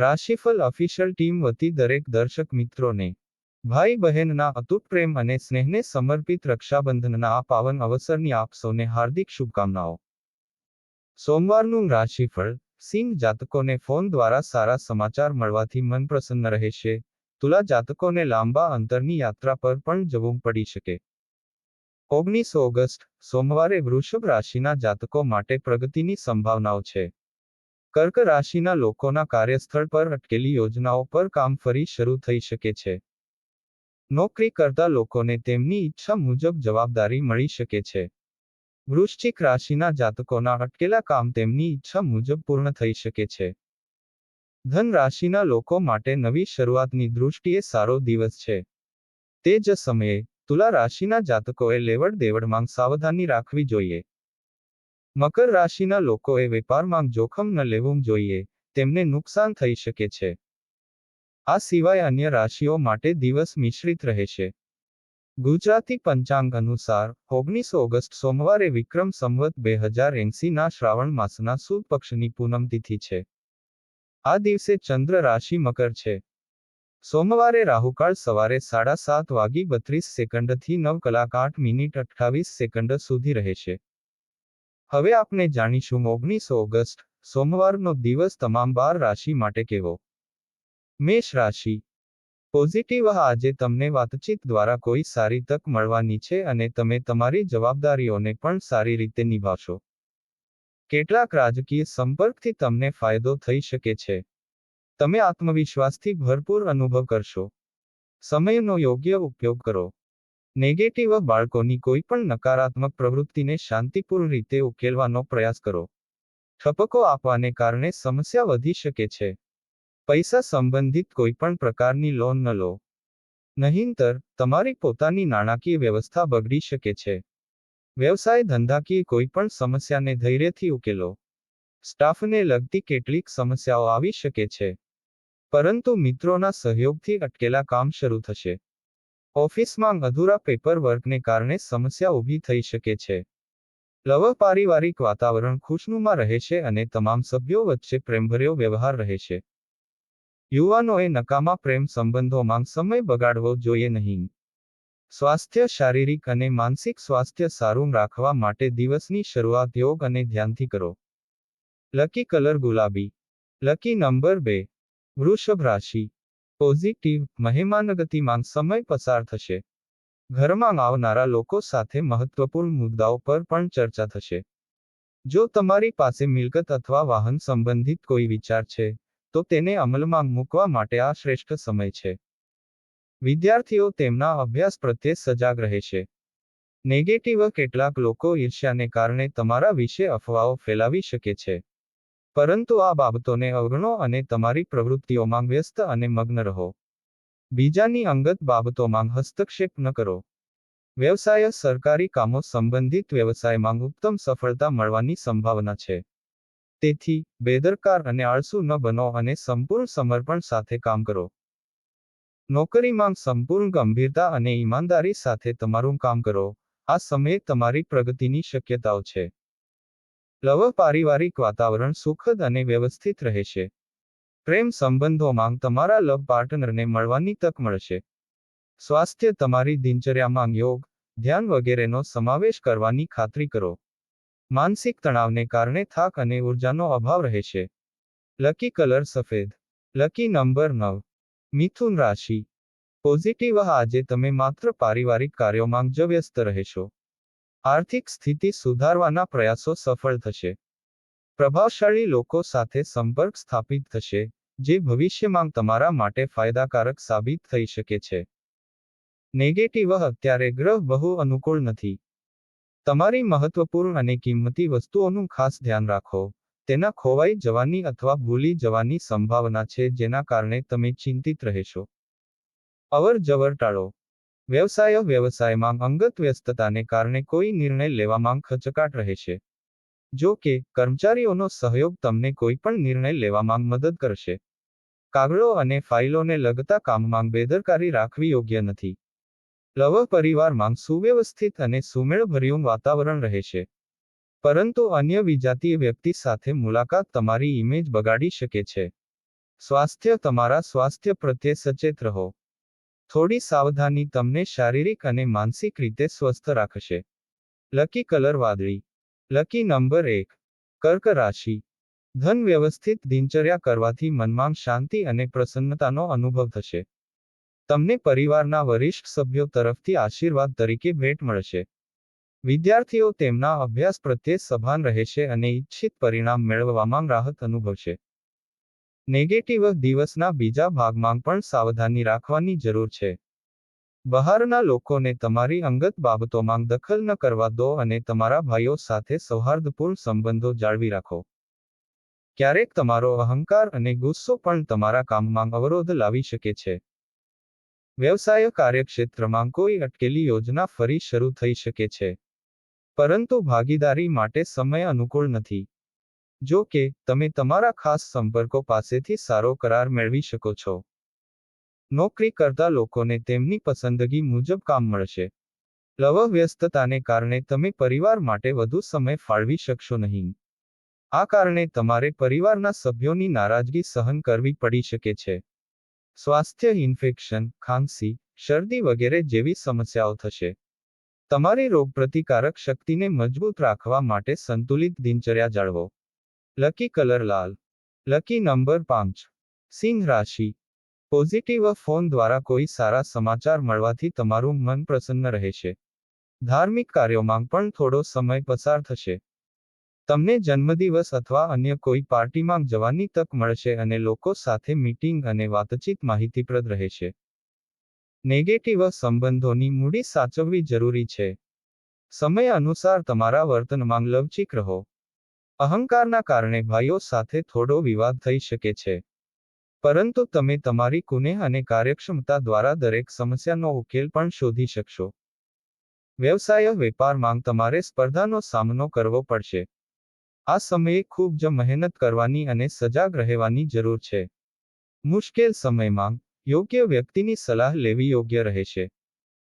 રાશિફળ official team વતી દરેક દર્શક મિત્રોને ભાઈ બહેનના અતૂટ પ્રેમ અને સ્નેહને સમર્પિત રક્ષાબંધનના આ પાવન અવસરની આપ સૌને હાર્દિક શુભકામનાઓ. સોમવારનું રાશિફળ સિંહ જાતકોને ફોન દ્વારા સારા સમાચાર મળવાથી મન પ્રસન્ન રહેશે. તુલા જાતકોને લાંબા અંતરની યાત્રા પર પણ જવું પડી શકે. ઓગણીસ ઓગસ્ટ સોમવારે વૃષભ રાશિના જાતકો માટે પ્રગતિની સંભાવનાઓ છે. કર્ક રાશિના લોકોના કાર્યસ્થળ પર અટકેલી યોજનાઓ પર કામ ફરી શરૂ થઈ શકે છે. નોકરી કરતા લોકોને તેમની ઈચ્છા મુજબ જવાબદારી મળી શકે છે. વૃશ્ચિક રાશિના જાતકોના અટકેલા કામ તેમની ઈચ્છા મુજબ પૂર્ણ થઈ શકે છે. ધન રાશિના લોકો માટે નવી શરૂઆતની દૃષ્ટિએ સારો દિવસ છે. તે જ સમયે તુલા રાશિના જાતકોએ લેવડ દેવડમાં સાવધાની રાખવી જોઈએ. મકર રાશિના લોકોએ વેપારમાં જોખમ ન લેવું જોઈએ, તેમને નુકસાન થઈ શકે છે. આ સિવાય અન્ય રાશિઓ માટે દિવસ મિશ્રિત રહેશે. ગુજરાતી પંચાંગ અનુસાર, ઓગણીસ ઓગસ્ટ સોમવારે વિક્રમ સંવત બે હજાર એંસીના શ્રાવણ માસના સુદ પક્ષની પૂનમ તિથિ છે. આ દિવસે ચંદ્ર રાશિ મકર છે. સોમવારે રાહુકાળ સવારે સાડા સાત વાગી બત્રીસ સેકન્ડથી નવ કલાક આઠ મિનિટ અઠ્ઠાવીસ સેકન્ડ સુધી રહેશે. હવે આપણે જાણીશું ઓગણીસ ઓગસ્ટ, સોમવારનો દિવસ તમામ બાર રાશિ માટે કેવો? મેષ રાશિ. પોઝિટિવ આજે તમને વાતચીત દ્વારા કોઈ સારી તક મળવાની છે અને તમે તમારી જવાબદારીઓને પણ સારી રીતે નિભાવશો. કેટલાક રાજકીય સંપર્કથી તમને ફાયદો થઈ શકે છે. તમે આત્મવિશ્વાસથી ભરપૂર અનુભવ કરશો. સમયનો યોગ્ય ઉપયોગ કરો. નેગેટિવ બાળકોની કોઈ પણ નકારાત્મક પ્રવૃત્તિને શાંતિપૂર્ણ રીતે ઉકેલવાનો પ્રયાસ કરો. ઠપકો આપવાને કારણે સમસ્યા વધી શકે છે. પૈસા સંબંધિત કોઈ પણ પ્રકારની લોન ન લો. નહીંતર, તમારી પોતાની નાણાકીય વ્યવસ્થા બગડી શકે છે. વ્યવસાય ધંધાકીય કોઈ પણ સમસ્યાને ધૈર્યથી ઉકેલો. સ્ટાફને લગતી કેટલીક સમસ્યાઓ આવી શકે છે. પરંતુ મિત્રોના સહયોગથી અટકેલા કામ શરૂ થશે. ઓફિસમાં અધૂરા પેપર વર્કને કારણે સમસ્યા ઊભી થઈ શકે છે. લવ પારિવારિક વાતાવરણ ખુશનુમા રહેશે અને તમામ સભ્યો વચ્ચે પ્રેમભર્યો વ્યવહાર રહે છે. યુવાનોએ નકામા પ્રેમ સંબંધોમાં સમય બગાડવો જોઈએ નહીં. સ્વાસ્થ્ય શારીરિક અને માનસિક સ્વાસ્થ્ય સારું રાખવા માટે દિવસની શરૂઆત યોગ અને ધ્યાનથી કરો. લકી કલર ગુલાબી. લકી નંબર બે. વૃષભ રાશિ. પોઝિટિવ મહેમાનગતિમાં સમય પસાર થશે. ઘરમાં આવનારા લોકો સાથે મહત્વપૂર્ણ મુદ્દાઓ પર પણ ચર્ચા થશે. જો તમારી પાસે મિલકત અથવા વાહન સંબંધિત કોઈ વિચાર છે, તો તેને અમલમાં મૂકવા માટે આ શ્રેષ્ઠ સમય છે. વિદ્યાર્થીઓ તેમના અભ્યાસ પ્રત્યે સજાગ રહેશે નેગેટિવ, કેટલાક લોકો ઈર્ષ્યાને કારણે તમારા વિશે અફવાઓ ફેલાવી શકે છે. પરંતુ આ બાબતોને અવગણો અને તમારી પ્રવૃત્તિઓમાં વ્યસ્ત અને મગ્ન રહો. બીજાની અંગત બાબતોમાં હસ્તક્ષેપ ન કરો. વ્યવસાય સરકારી કામો સંબંધિત વ્યવસાયમાં ઉત્તમ સફળતા મળવાની સંભાવના છે. તેથી, બેદરકાર અને આળસુ ન બનો અને સંપૂર્ણ સમર્પણ સાથે કામ કરો. નોકરીમાં સંપૂર્ણ ગંભીરતા અને ઈમાનદારી સાથે તમારું કામ કરો. આ સમયે તમારી પ્રગતિની શક્યતાઓ છે. લવ પારિવારિક વાતાવરણ સુખદ અને વ્યવસ્થિત રહેશે પ્રેમ સંબંધોમાં તમારા લવ પાર્ટનરને મળવાની તક મળશે. સ્વાસ્થ્ય તમારી દિનચર્યામાં યોગ, ધ્યાન વગેરેનો સમાવેશ કરવાની ખાતરી કરો. માનસિક તણાવને કારણે થાક અને ઉર્જાનો અભાવ રહેશે લકી કલર સફેદ. લકી નંબર નવ. મિથુન રાશિ. પોઝિટિવ આજે તમે માત્ર પારિવારિક કાર્યોમાં જ વ્યસ્ત રહેશો આર્થિક સ્થિતિ સુધારવાના પ્રયાસો સફળ થશે. પ્રભાવશાળી લોકો સાથે સંપર્ક સ્થાપિત થશે, જે ભવિષ્યમાં તમારા માટે ફાયદાકારક સાબિત થઈ શકે છે. નેગેટિવ અત્યારે ગ્રહ બહુ અનુકૂળ નથી. તમારી મહત્વપૂર્ણ અને કિંમતી વસ્તુઓનું ખાસ ધ્યાન રાખો. તેના ખોવાઈ જવાની અથવા ભૂલી જવાની સંભાવના છે જેના કારણે તમે ચિંતિત રહેશો. અવર જવર ટાળો. વ્યવસાય વ્યવસાયમાં અંગત વ્યસ્તતાને કારણે કોઈ નિર્ણય લેવામાં ખચકાટ રહેશે જો કે, કર્મચારીઓનો સહયોગ તમને કોઈ પણ નિર્ણય લેવામાં મદદ કરશે. કાગળો અને ફાઇલોને લગતા કામમાં બેદરકારી રાખવી યોગ્ય નથી. લવ પરિવારમાં સુવ્યવસ્થિત અને સુમેળભર્યું વાતાવરણ રહેશે પરંતુ અન્ય વિજાતીય વ્યક્તિ સાથે મુલાકાત તમારી ઇમેજ બગાડી શકે છે. સ્વાસ્થ્ય તમારા સ્વાસ્થ્ય પ્રત્યે સચેત રહો. થોડી સાવધાની તમને શારીરિક અને માનસિક રીતે સ્વસ્થ રાખશે. લકી કલર વાદળી. લકી નંબર એક. કર્ક રાશિ. ધન વ્યવસ્થિત દિનચર્યા કરવાથી મનમાં શાંતિ અને પ્રસન્નતાનો અનુભવ થશે. તમને પરિવારના વરિષ્ઠ સભ્યો તરફથી આશીર્વાદ તરીકે ભેટ મળશે. વિદ્યાર્થીઓ તેમના અભ્યાસ પ્રત્યે સભાન રહેશે અને ઇચ્છિત પરિણામ મેળવવામાં રાહત અનુભવશે. નેગેટિવ દિવસના બીજા ભાગમાં પણ સાવધાની રાખવાની જરૂર છે. બહારના લોકોને તમારી અંગત બાબતોમાં દખલ ન કરવા દો અને તમારા ભાઈઓ સાથે સૌહાર્દપૂર્ણ સંબંધો જાળવી રાખો. ક્યારેક તમારો અહંકાર અને ગુસ્સો પણ તમારા કામમાં અવરોધ લાવી શકે છે. વ્યવસાય કાર્યક્ષેત્રમાં કોઈ અટકેલી યોજના ફરી શરૂ થઈ શકે છે. પરંતુ ભાગીદારી માટે સમય અનુકૂળ નથી. જો કે, તમે તમારા ખાસ સંપર્કો પાસેથી સારો કરાર મેળવી શકો છો. નોકરી કરતા લોકોને તેમની પસંદગી મુજબ કામ મળશે. લવ વ્યસ્તતાને કારણે તમે પરિવાર માટે વધુ સમય ફાળવી શકશો નહીં. આ કારણે તમારે પરિવારના સભ્યોની નારાજગી સહન કરવી પડી શકે છે. સ્વાસ્થ્ય ઇન્ફેક્શન, ખાંસી, શરદી વગેરે જેવી સમસ્યાઓ થશે. તમારી રોગપ્રતિકારક શક્તિને મજબૂત રાખવા માટે સંતુલિત દિનચર્યા જાળવો. લકી કલર લાલ લકી નંબર પાંચ સિંહ રાશિ પોઝિટિવ ફોન દ્વારા કોઈ સારા સમાચાર મળવાથી તમારું મન પ્રસન્ન રહેશે ધાર્મિક કાર્યોમાં પણ થોડો સમય પસાર થશે તમને જન્મદિવસ અથવા અન્ય કોઈ પાર્ટીમાં જવાની તક મળશે અને લોકો સાથે મીટિંગ અને વાતચીત માહિતીપ્રદ રહેશે. નેગેટિવ સંબંધોની મૂડી સાચવવી જરૂરી છે. સમય અનુસાર તમારા વર્તનમાં લવચીક રહો. અહંકારના કારણે ભાઈઓ સાથે થોડો વિવાદ થઈ શકે છે. પરંતુ તમે તમારી કુનેહ અને કાર્યક્ષમતા દ્વારા દરેક સમસ્યાનો ઉકેલ પણ શોધી શકશો. વ્યવસાય વેપારમાં તમારે સ્પર્ધાનો સામનો કરવો પડશે. આ સમયે ખૂબ જ મહેનત કરવાની અને સજાગ રહેવાની જરૂર છે. મુશ્કેલ સમયમાં, યોગ્ય વ્યક્તિની સલાહ લેવી યોગ્ય રહેશે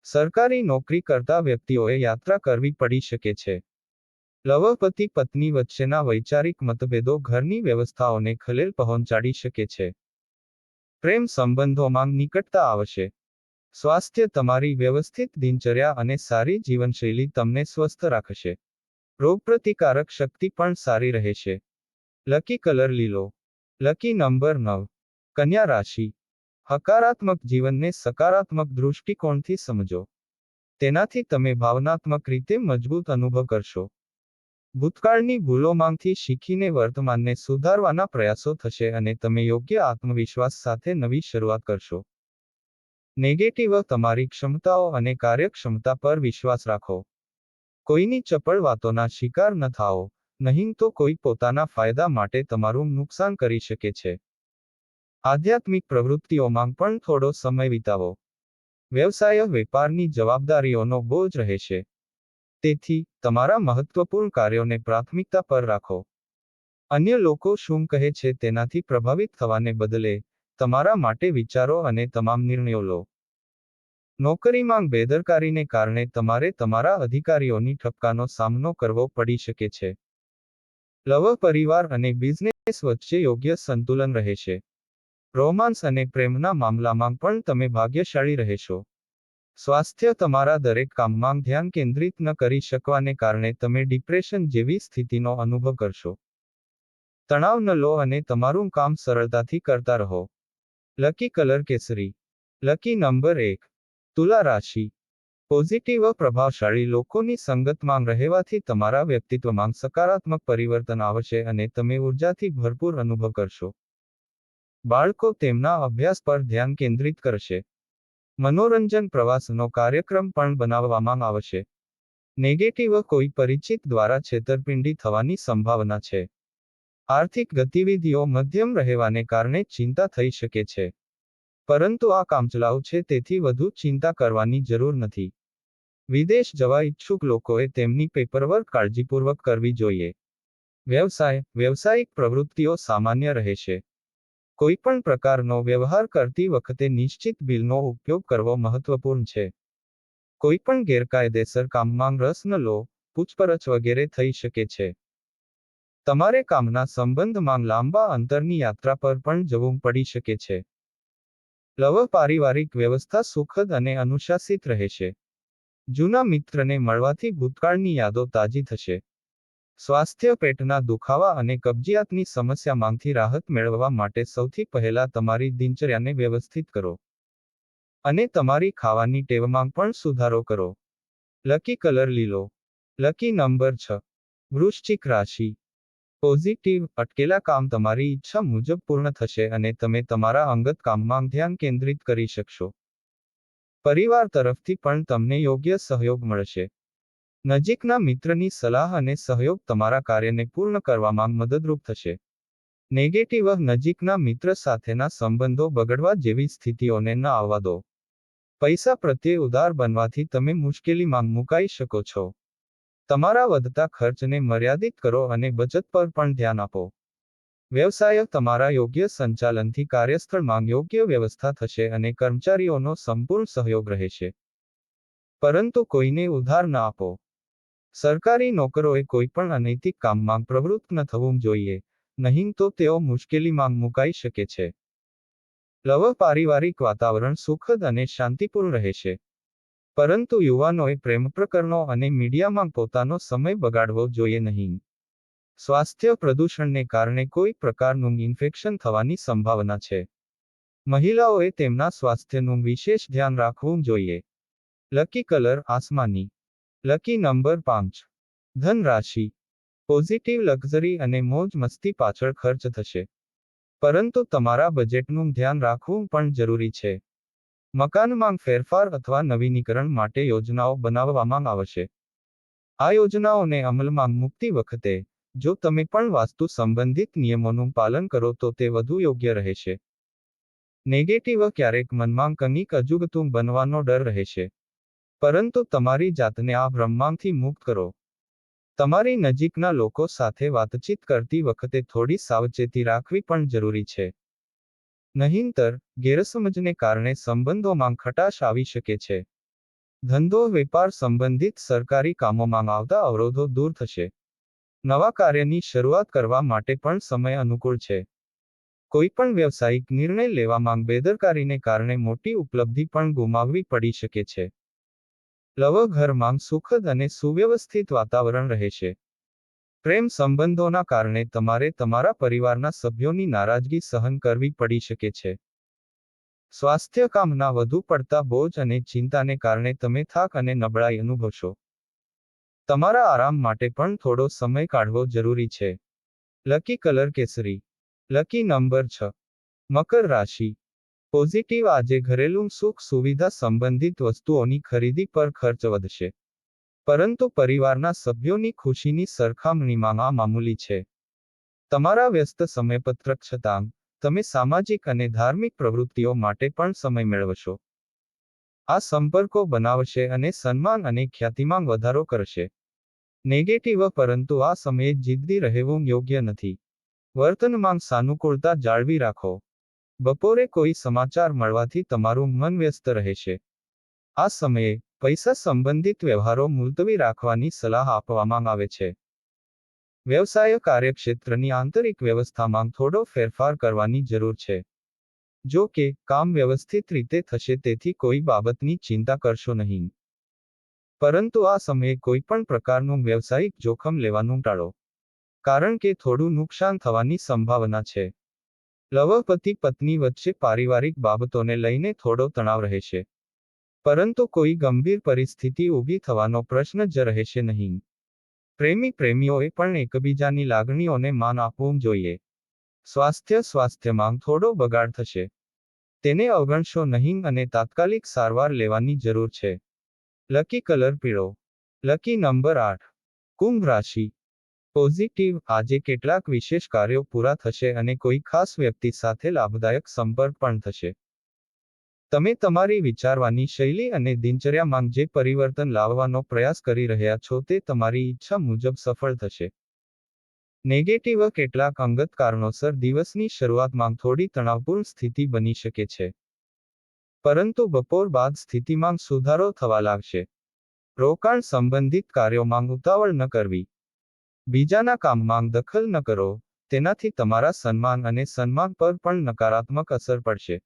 સરકારી નોકરી કરતા વ્યક્તિઓએ યાત્રા કરવી પડી શકે છે. લવપતિ પત્ની વચ્ચેના વૈચારિક મતભેદો ઘરની વ્યવસ્થાઓને ખલેલ પહોંચાડી શકે છે. પ્રેમ સંબંધોમાં નિકટતા આવશે. સ્વાસ્થ્ય તમારી વ્યવસ્થિત દિનચર્યા અને સારી જીવનશૈલી તમને સ્વસ્થ રાખશે. રોગપ્રતિકારક શક્તિ પણ સારી રહેશે. લકી કલર લીલો. લકી નંબર નવ. કન્યા રાશિ. હકારાત્મક જીવનને સકારાત્મક દૃષ્ટિકોણથી સમજો. તેનાથી તમે ભાવનાત્મક રીતે મજબૂત અનુભવ કરશો. ભૂતકાળની ભૂલોમાંથી શીખીને વર્તમાનને સુધારવાના પ્રયાસો થશે અને તમે યોગ્ય આત્મવિશ્વાસ સાથે નવી શરૂઆત કરશો. નેગેટિવ તમારી ક્ષમતાઓ અને કાર્યક્ષમતા પર વિશ્વાસ રાખો. કોઈની ચપળ વાતોના શિકાર ન થાઓ, નહીં તો કોઈ પોતાના ફાયદા માટે તમારું નુકસાન કરી શકે છે. આધ્યાત્મિક પ્રવૃત્તિઓમાં પણ થોડો સમય વિતાવો. વ્યવસાય વેપારની જવાબદારીઓનો બોજ રહેશે. તેથી, તમારા મહત્વપૂર્ણ કાર્યોને પ્રાથમિકતા પર રાખો. અન્ય લોકો શું કહે છે તેનાથી પ્રભાવિત થવાને બદલે, તમારા માટે વિચારો અને તમામ નિર્ણયો લો. નોકરીમાં બેદરકારીને કારણે તમારે તમારા અધિકારીઓની ઠપકાનો સામનો કરવો પડી શકે છે. લવ પરિવાર અને બિઝનેસ વચ્ચે યોગ્ય સંતુલન રહેશે રોમાન્સ અને પ્રેમના મામલામાં પણ તમે ભાગ્યશાળી રહેશો. સ્વાસ્થ્ય તમારા દરેક કામમાં ધ્યાન કેન્દ્રિત ન કરી શકવાને કારણે તમે ડિપ્રેશન જેવી સ્થિતિનો અનુભવ કરશો. તણાવ ન લો અને તમારું કામ સરળતાથી કરતા રહો. લકી કલર કેસરી. લકી નંબર એક. તુલા રાશિ. પોઝિટિવ પ્રભાવશાળી લોકોની સંગતમાં રહેવાથી તમારા વ્યક્તિત્વમાં સકારાત્મક પરિવર્તન આવશે અને તમે ઉર્જાથી ભરપૂર અનુભવ કરશો. બાળકો તેમના અભ્યાસ પર ધ્યાન કેન્દ્રિત કરશે. મનોરંજન પ્રવાસનો કાર્યક્રમ પણ બનાવવામાં આવશે. નેગેટિવ કોઈ પરિચિત દ્વારા છેતરપિંડી થવાની સંભાવના છે. આર્થિક ગતિવિધિઓ મધ્યમ રહેવાને કારણે ચિંતા થઈ શકે છે. પરંતુ આ કામચલાઉ છે તેથી વધુ ચિંતા કરવાની જરૂર નથી. વિદેશ જવા ઈચ્છુક લોકોએ તેમની પેપરવર્ક કાળજીપૂર્વક કરવી જોઈએ. વ્યવસાય, વ્યવસાયિક પ્રવૃત્તિઓ સામાન્ય રહેશે કોઈ પણ પ્રકારનો વ્યવહાર કરતી વખતે નિશ્ચિત બિલનો ઉપયોગ કરવો મહત્વપૂર્ણ છે. કોઈ પણ ગેરકાયદેસર કામમાં રસ ન લો, પૂછપરછ વગેરે થઈ શકે છે. તમારે કામના સંબંધમાં લાંબા અંતરની યાત્રા પર પણ જવું પડી શકે છે. લવ પારિવારિક વ્યવસ્થા સુખદ અને અનુશાસિત રહેશે જૂના મિત્રને મળવાથી ભૂતકાળની યાદો તાજી થશે. સ્વાસ્થ્ય પેટના દુખાવા અને કબજિયાતની સમસ્યામાંથી રાહત મેળવવા માટે સૌથી પહેલા તમારી દિનચર્યાને વ્યવસ્થિત કરો. અને તમારી ખાવાની ટેવમાં પણ સુધારો કરો. લકી કલર લીલો. લકી નંબર છ. વૃશ્ચિક રાશિ. પોઝિટિવ અટકેલા કામ તમારી ઈચ્છા મુજબ પૂર્ણ થશે અને તમે તમારા અંગત કામમાં ધ્યાન કેન્દ્રિત કરી શકશો. પરિવાર તરફથી પણ તમને યોગ્ય સહયોગ મળશે. નજીકના મિત્રની સલાહ અને સહયોગ તમારા કાર્યને પૂર્ણ કરવામાં મદદરૂપ થશે. નેગેટિવ નજીકના મિત્ર સાથેના સંબંધો બગડવા જેવી સ્થિતિઓને ન આવવા દો. પૈસા પ્રત્યે ઉદાર બનવાથી તમે મુશ્કેલીમાં મુકાઈ શકો છો. તમારા વધતા ખર્ચને મર્યાદિત કરો અને બચત પર પણ ધ્યાન આપો. વ્યવસાય તમારા યોગ્ય સંચાલનથી કાર્યસ્થળમાં યોગ્ય વ્યવસ્થા થશે અને કર્મચારીઓનો સંપૂર્ણ સહયોગ રહેશે. પરંતુ કોઈને ઉધાર ન આપો. સરકારી નોકરોએ કોઈપણ અનૈતિક કામમાં પ્રવૃત્ત ન થવું જોઈએ, નહીં તો તેઓ મુશ્કેલીમાં મુકાઈ શકે છે. લવ પારિવારિક વાતાવરણ સુખદ અને શાંતિપૂર્ણ રહેશે પરંતુ યુવાનોએ પ્રેમ પ્રકરણો અને મીડિયામાં પોતાનો સમય બગાડવો જોઈએ નહીં. સ્વાસ્થ્ય પ્રદૂષણને કારણે કોઈ પ્રકારનું ઇન્ફેક્શન થવાની સંભાવના છે. મહિલાઓએ તેમના સ્વાસ્થ્યનું વિશેષ ધ્યાન રાખવું જોઈએ. લકી કલર આસમાની લકી નંબર પાંચ. ધન રાશિ પોઝિટિવ લક્ઝરી અને મોજ મસ્તી પાછળ ખર્ચ થશે. પરંતુ તમારા બજેટનું ધ્યાન રાખવું પણ જરૂરી છે. મકાનમાં ફેરફાર અથવા નવીનીકરણ માટે યોજનાઓ બનાવવામાં આવશે. આ યોજનાઓને અમલમાં મૂકતી વખતે, જો તમે પણ વાસ્તુ સંબંધિત નિયમોનું પાલન કરો તો તે વધુ યોગ્ય રહેશે. નેગેટિવ ક્યારેક મનમાં કંઈક અજુગતું બનવાનો ડર રહેશે. પરંતુ તમારી જાતને આ ભ્રમમાંથી મુક્ત કરો. તમારી નજીકના લોકો સાથે વાતચીત કરતી વખતે થોડી સાવચેતી રાખવી પણ જરૂરી છે. નહીંતર, ગેરસમજને કારણે સંબંધોમાં ખટાશ આવી શકે છે. ધંધો, વેપાર સંબંધિત સરકારી કામોમાં આવતા અવરોધો દૂર થશે. નવા કાર્યની શરૂઆત કરવા માટે પણ સમય અનુકૂળ છે. કોઈપણ વ્યવસાયિક નિર્ણય લેવામાં બેદરકારીને કારણે મોટી ઉપલબ્ધિ પણ ગુમાવવી પડી શકે છે. લવ ઘરમાં સુખદ અને સુવ્યવસ્થિત વાતાવરણ રહેશે પ્રેમ સંબંધોના કારણે તમારે તમારા પરિવારના સભ્યોની નારાજગી સહન કરવી પડી શકે છે. સ્વાસ્થ્ય કામના વધુ પડતા બોજ અને ચિંતાને કારણે તમે થાક અને નબળાઈ અનુભવશો. તમારા આરામ માટે પણ થોડો સમય કાઢવો જરૂરી છે. લકી કલર કેસરી. લકી નંબર છ. મકર રાશિ. પોઝિટિવ આજે ઘરેલું સુખ સુવિધા સંબંધિત વસ્તુઓની ખરીદી પર ખર્ચ વધશે. પરંતુ પરિવારના સભ્યોની ખુશીની સરખામણીમાં મામૂલી છે. તમારા વ્યસ્ત સમયપત્રક છતાં, તમે સામાજિક અને ધાર્મિક પ્રવૃત્તિઓ માટે પણ સમય મેળવશો. આ સંપર્કો બનાવશે અને સન્માન અને ખ્યાતિમાં વધારો કરશે. નેગેટિવ પરંતુ આ સમયે જિદ્દી રહેવું યોગ્ય નથી. વર્તનમાં સાનુકૂળતા જાળવી રાખો. બપોરે કોઈ સમાચાર મળવાથી તમારું મન વ્યસ્ત રહેશે. આ સમયે, પૈસા સંબંધિત વ્યવહારો મુલતવી રાખવાની સલાહ આપવામાં આવે છે. વ્યવસાય કાર્યક્ષેત્રની આંતરિક વ્યવસ્થામાં થોડો ફેરફાર કરવાની જરૂર છે. જો કે, કામ વ્યવસ્થિત રીતે થશે તેથી કોઈ બાબતની ચિંતા કરશો નહીં. પરંતુ આ સમયે કોઈ પણ પ્રકારનું વ્યવસાયિક જોખમ લેવાનું ટાળો. કારણ કે થોડું નુકસાન થવાની સંભાવના છે. લવપતિ પત્ની વચ્ચે પારિવારિક બાબતોને લઈને થોડો તણાવ રહેશે પરંતુ કોઈ ગંભીર પરિસ્થિતિ ઊભી થવાનો પ્રશ્ન જ રહેશે નહીં. પ્રેમી પ્રેમીઓએ પણ એકબીજાની લાગણીઓને માન આપવું જોઈએ. સ્વાસ્થ્ય સ્વાસ્થ્યમાં થોડો બગાડ થશે. તેને અવગણશો નહીં અને તાત્કાલિક સારવાર લેવાની જરૂર છે. લકી કલર પીળો. લકી નંબર આઠ. કુંભ રાશિ. પોઝિટિવ આજે કેટલાક વિશેષ કાર્યો પૂરા થશે અને કોઈ ખાસ વ્યક્તિ સાથે લાભદાયક સંપર્ક પણ થશે. તમે તમારી વિચારવાની શૈલી અને દિનચર્યામાં જે પરિવર્તન લાવવાનો પ્રયાસ કરી રહ્યા છો તે તમારી ઈચ્છા મુજબ સફળ થશે. નેગેટિવ કેટલાક અંગત કારણોસર દિવસની શરૂઆતમાં થોડી તણાવપૂર્ણ સ્થિતિ બની શકે છે. પરંતુ બપોર બાદ સ્થિતિમાં સુધારો થવા લાગશે. રોકાણ સંબંધિત કાર્યોમાં ઉતાવળ ન કરવી. બીજાના કામમાં દખલ ન કરો, તેનાથી તમારા સન્માન અને સન્માન પર પણ નકારાત્મક અસર પડશે.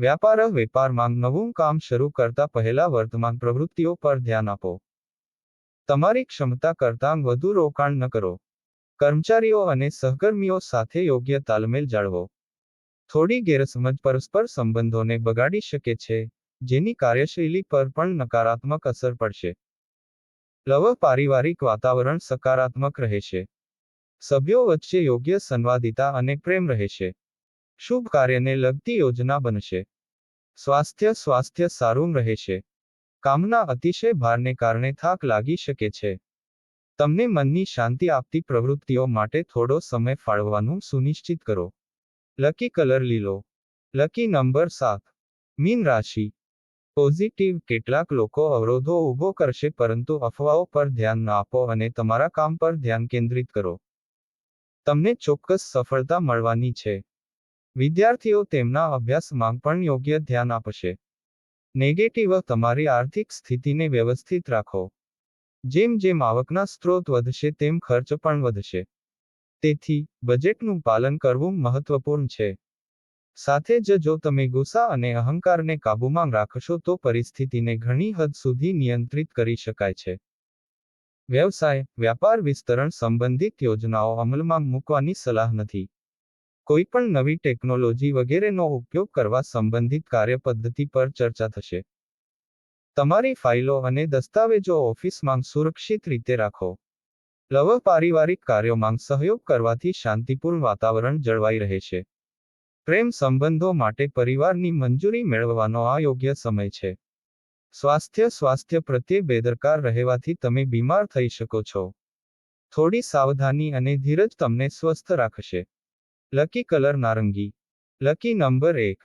વ્યાપાર વેપારમાં નવું કામ શરૂ કરતા પહેલા વર્તમાન પ્રવૃત્તિઓ પર ધ્યાન આપો. તમારી ક્ષમતા કરતાં વધુ રોકાણ ન કરો. કર્મચારીઓ અને સહકર્મીઓ સાથે યોગ્ય તાલમેલ જાળવો. થોડી ગેરસમજ પરસ્પર સંબંધોને બગાડી શકે છે, જેની કાર્યશૈલી પર પણ નકારાત્મક અસર પડશે. લવ પારિવારિક વાતાવરણ સકારાત્મક રહેશે સભ્યો વચ્ચે યોગ્ય સંવાદિતા અને પ્રેમ રહેશે શુભ કાર્યને લગતી યોજના બનશે. સ્વાસ્થ્ય સ્વાસ્થ્ય સારું રહેશે કામના અતિશય ભારને કારણે થાક લાગી શકે છે. તમને મનની શાંતિ આપતી પ્રવૃત્તિઓ માટે થોડો સમય ફાળવવાનું સુનિશ્ચિત કરો. લકી કલર લીલો. લકી નંબર સાત. મીન રાશિ. પોઝિટિવ કેટલાક લોકો અવરોધો ઊભો કરશે પરંતુ અફવાઓ પર ધ્યાન ન આપો અને તમારા કામ પર ધ્યાન કેન્દ્રિત કરો. તમને ચોક્કસ સફળતા મળવાની છે. વિદ્યાર્થીઓ તેમના અભ્યાસમાં પણ યોગ્ય ધ્યાન આપશે. નેગેટિવ તમારી આર્થિક સ્થિતિને વ્યવસ્થિત રાખો. જેમ જેમ આવકના સ્ત્રોત વધશે તેમ ખર્ચ પણ વધશે. તેથી, બજેટનું પાલન કરવું મહત્વપૂર્ણ છે. સાથે જ જો તમે ગુસ્સા અને અહંકારને કાબૂમાં રાખશો તો પરિસ્થિતિને ઘણી હદ સુધી નિયંત્રિત કરી શકાય છે. વ્યવસાય, વ્યાપાર વિસ્તરણ સંબંધિત યોજનાઓ અમલમાં મૂકવાની સલાહ નથી. કોઈપણ નવી ટેકનોલોજી વગેરેનો ઉપયોગ કરવા સંબંધિત કાર્યપદ્ધતિ પર ચર્ચા થશે. તમારી ફાઇલો અને દસ્તાવેજો ઓફિસમાં સુરક્ષિત રીતે રાખો. લવ પારિવારિક કાર્યોમાં સહયોગ કરવાથી શાંતિપૂર્ણ વાતાવરણ જળવાઈ રહેશે પ્રેમ સંબંધો માટે પરિવારની મંજૂરી મેળવવાનો આ યોગ્ય સમય છે. સ્વાસ્થ્ય સ્વાસ્થ્ય પ્રત્યે બેદરકાર રહેવાથી તમે બીમાર થઈ શકો છો. થોડી સાવધાની અને ધીરજ તમને સ્વસ્થ રાખશે. લકી કલર નારંગી. લકી નંબર એક.